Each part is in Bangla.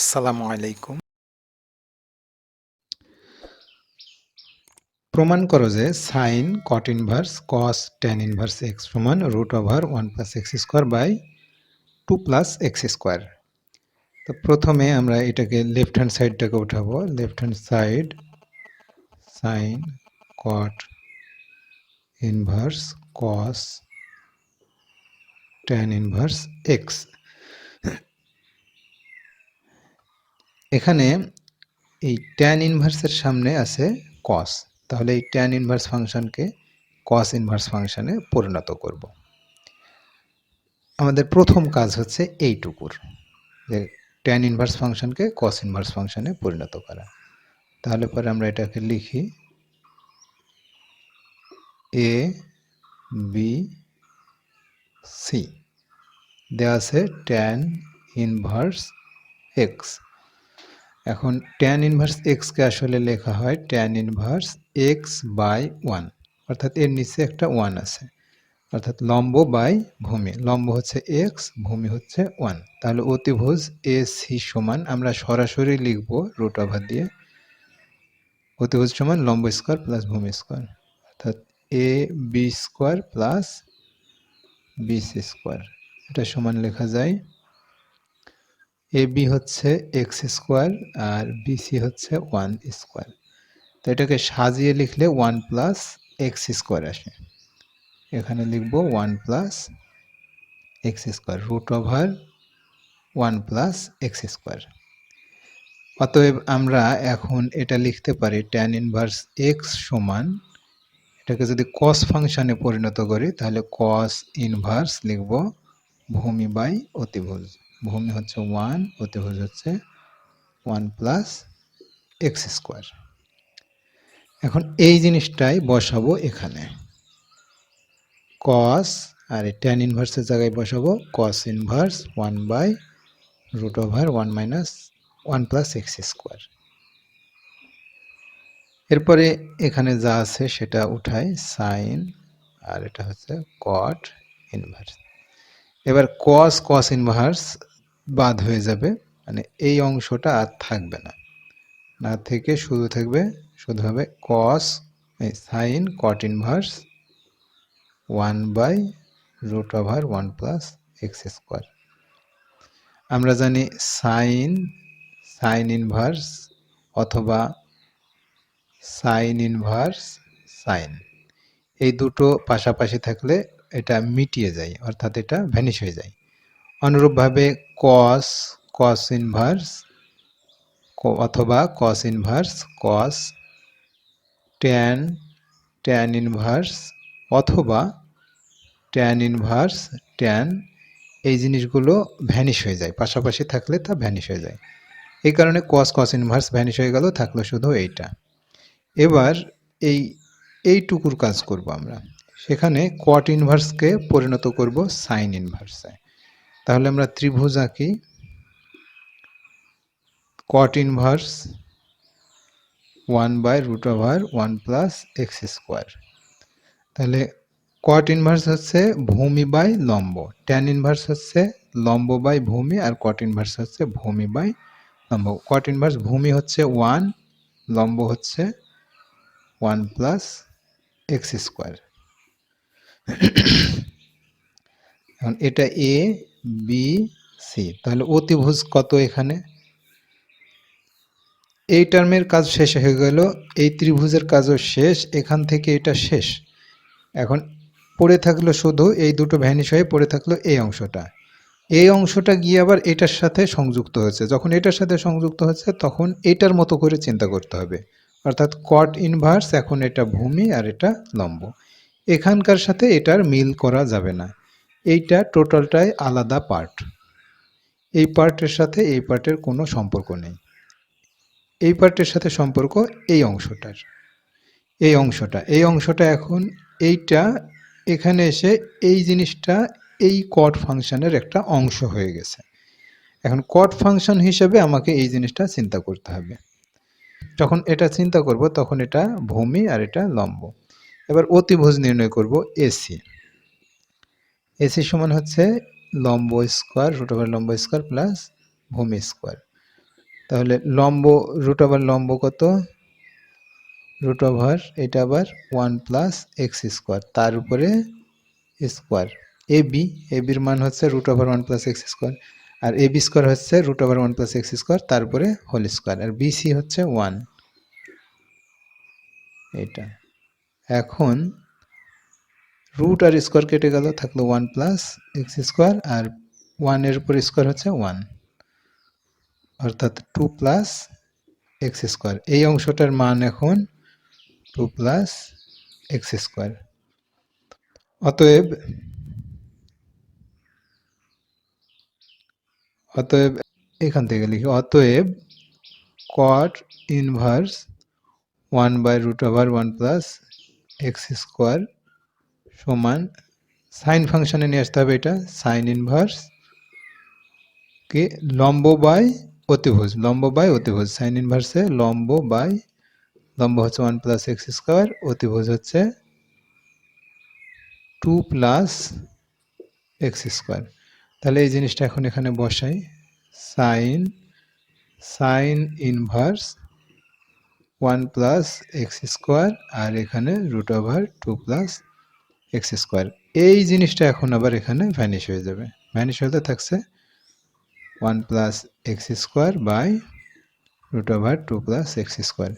আসসালামু আলাইকুম। প্রমাণ করো যে sine cot inverse cos tan inverse x সমান root over one plus x square by two plus x square তো প্রথমে আমরা এটাকে লেফট হ্যান্ড সাইডটাকে উঠাবো। Left hand side sine cot inverse cos tan inverse x এখানে এই ট্যান ইনভার্সের সামনে আছে কস তাহলে এই ট্যান ইনভার্স ফাংশনকে কস ইনভার্স ফাংশনে পরিণত করব। আমাদের প্রথম কাজ হচ্ছে এইটুকুর, যে ট্যান ইনভার্স ফাংশনকে কস ইনভার্স ফাংশনে পরিণত করা। তাহলে পরে আমরা এটাকে লিখি এ বি সি দেওয়া আছে ট্যান ইনভার্স এক্স এখন ট্যান ইনভার্স এক্সকে আসলে লেখা হয় tan inverse x by one অর্থাৎ এর নিচে একটা ওয়ান আছে, অর্থাৎ লম্ব বাই ভূমি, লম্ব হচ্ছে এক্স ভূমি হচ্ছে ওয়ান তাহলে অতিভুজ এ সি সমান, আমরা সরাসরি লিখব রুট ওভার দিয়ে, অতিভুজ সমান লম্ব স্কোয়ার প্লাস ভূমি স্কোয়ার অর্থাৎ A B square plus B C square এটা সমান লেখা যায় এ বি হচ্ছে এক্স স্কোয়ার আর বিসি হচ্ছে ওয়ান স্কোয়ার। তো এটাকে সাজিয়ে লিখলে ওয়ান প্লাস এক্স স্কোয়ার আসে। এখানে লিখব one plus x square root over one plus x square. অতএব আমরা এখন এটা লিখতে পারি ট্যান ইনভার্স এক্স সমান, এটাকে যদি কস ফাংশনে পরিণত করি তাহলে কস ইনভার্স লিখব ভূমি বাই অতিভুজ। ভূমি হচ্ছে ওয়ান অতিভুজ হচ্ছে ওয়ান প্লাস এক্স স্কোয়ার এখন এই জিনিসটাই বসাবো এখানে। কস আর ট্যান ইনভার্সের জায়গায় বসাবো cos inverse one by root over one minus one plus x square এরপরে এখানে যা আছে সেটা উঠাই সাইন আর এটা হচ্ছে কট ইনভার্স এবার কস কস ইনভার্স বাদ হয়ে যাবে মানে এই অংশটা আর থাকবে না। না থেকে শুধু থাকবে, শুধু হবে cos sine cot inverse one by root over one plus x square আমরা জানি সাইন সাইন ইনভার্স অথবা সাইন ইনভার্স সাইন এই দুটো পাশাপাশি থাকলে এটা মিটিয়ে যায়, অর্থাৎ এটা ভ্যানিশ হয়ে যায়। অনুরূপভাবে কস কস ইনভার্স অথবা cos inverse cos tan tan inverse অথবা ট্যান ইনভার্স ট্যান এই জিনিসগুলো ভ্যানিশ হয়ে যায়, পাশাপাশি থাকলে তা ভ্যানিশ হয়ে যায়। এই কারণে কস কস ইনভার্স ভ্যানিশ হয়ে গেল, থাকল শুধু এইটা। এবার এই, এইটুকুর কাজ করব আমরা। সেখানে কট ইনভার্সকে পরিণত করব সাইন ইনভার্সে তাহলে আমরা ত্রিভুজ আঁকি। Cot inverse one by root over one plus x square তাহলে কট ইনভার্স হচ্ছে ভূমি বাই লম্ব ট্যান ইনভার্স হচ্ছে লম্ব বাই ভূমি আর কট ইনভার্স হচ্ছে ভূমি বাই লম্ব। কট ইনভার্স ভূমি হচ্ছে ওয়ান লম্ব হচ্ছে ওয়ান প্লাস এক্স স্কোয়ার এখন এটা এ বি সি তাহলে অতিভুজ কত এখানে? এই টার্মের কাজ শেষ হয়ে গেল, এই ত্রিভুজের কাজও শেষ, এখান থেকে এটা শেষ। এখন পড়ে থাকল শুধু এই দুটো ভ্যানিশ হয়ে পড়ে থাকল এই অংশটা। এই অংশটা গিয়ে আবার এটার সাথে সংযুক্ত হয়েছে। যখন এটার সাথে সংযুক্ত হচ্ছে তখন এটার মতো করে চিন্তা করতে হবে। অর্থাৎ কট ইনভার্স এখন এটা ভূমি আর এটা লম্ব। এখানকার সাথে এটার মিল করা যাবে না। এইটা টোটালটাই আলাদা পার্ট। এই পার্টের সাথে এই পার্টের কোনো সম্পর্ক নেই। এই পার্টের সাথে সম্পর্ক এই অংশটার। এই অংশটা। এই অংশটা এখন এইটা, এখানে এসে এই জিনিসটা এই কট ফাংশনের একটা অংশ হয়ে গেছে। এখন কট ফাংশন হিসেবে আমাকে এই জিনিসটা চিন্তা করতে হবে। যখন এটা চিন্তা করব, তখন এটা ভূমি আর এটা লম্ব। এবার অতিভুজ নির্ণয় করব এসি। এসি সমান হচ্ছে লম্ব স্কোয়ার রুট ওভার লম্ব স্কোয়ার প্লাস ভূমি স্কোয়ার। তাহলে লম্ব রুট ওভার লম্ব কত? রুট ওভার এটা আবার ওয়ান প্লাস এক্স স্কোয়ার, তার উপরে স্কোয়ার। এ বি, এ বির মান হচ্ছে root over one plus x square R A B square হচ্ছে root over one plus x square তারপরে হোল স্কোয়ার। আর বিসি হচ্ছে ওয়ান। এটা এখন রুট আর স্কোয়ার কেটে গেল, থাকল ওয়ান প্লাস এক্স স্কোয়ার আর ওয়ানের উপর স্কোয়ার হচ্ছে ওয়ান অর্থাৎ টু প্লাস এক্স স্কোয়ার এই অংশটার মান এখন টু প্লাস এক্স স্কোয়ার অতএব অতএব এখান থেকে লিখি, অতএব cot inverse one by root over one plus x square সমান সাইন ফাংশনে নিয়ে আসতে হবে এটা, সাইন ইনভার্স কে, লম্ব বাই অতিভুজ, লম্ব বাই অতিভুজ, সাইন ইনভার্সে লম্ব বাই, লম্ব হচ্ছে ওয়ান প্লাস এক্স স্কোয়ার অতিভুজ হচ্ছে টু প্লাস এক্স স্কোয়ার তাহলে এই জিনিসটা এখন এখানে বসাই, sine sine inverse one plus x square আর এখানে root over two plus x square এই জিনিসটা এখন আবার এখানে ভ্যানিশ হয়ে যাবে। ভ্যানিশ হতে থাকছে one plus x square by root over two plus x square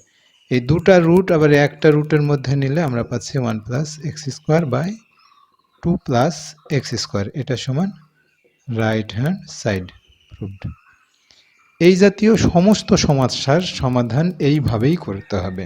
এই দুটা রুট আবার একটা রুটের মধ্যে নিলে আমরা পাচ্ছি one plus x square by two plus x square এটা সমান রাইট হ্যান্ড সাইড প্রুভড এই জাতীয় সমস্ত সমস্যার সমাধান এইভাবেই করতে হবে।